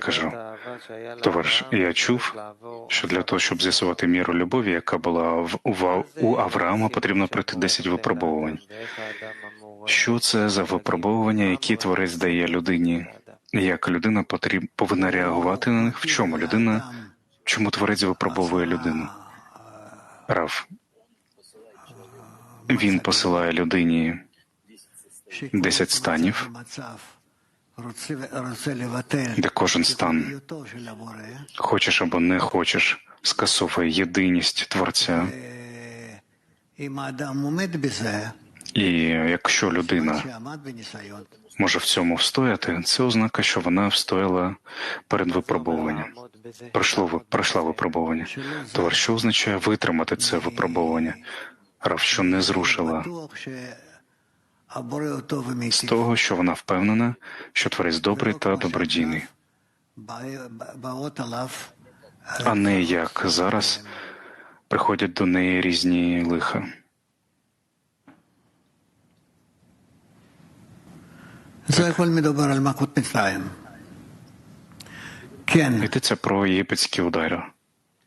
Кажу, товариш, я чув, що для того, щоб з'ясувати міру любові, яка була в у, Авраама, потрібно пройти 10 випробовувань. Що це за випробовування, які творець дає людині? Як людина потріб, повинна реагувати на них? В чому людина? Чому творець випробовує людину? Рав, він посилає людині 10 станів, де кожен стан, хочеш або не хочеш, скасовує єдиність творця. І якщо людина може в цьому встояти, це ознака, що вона встояла перед випробуванням. Пройшло пройшла випробування. Товар, що означає витримати це випробування? Рав, що не зрушила з того, що вона впевнена, що творець добрий та добродійний, а не як зараз приходять до неї різні лиха. Йдеться про єгипетські удари.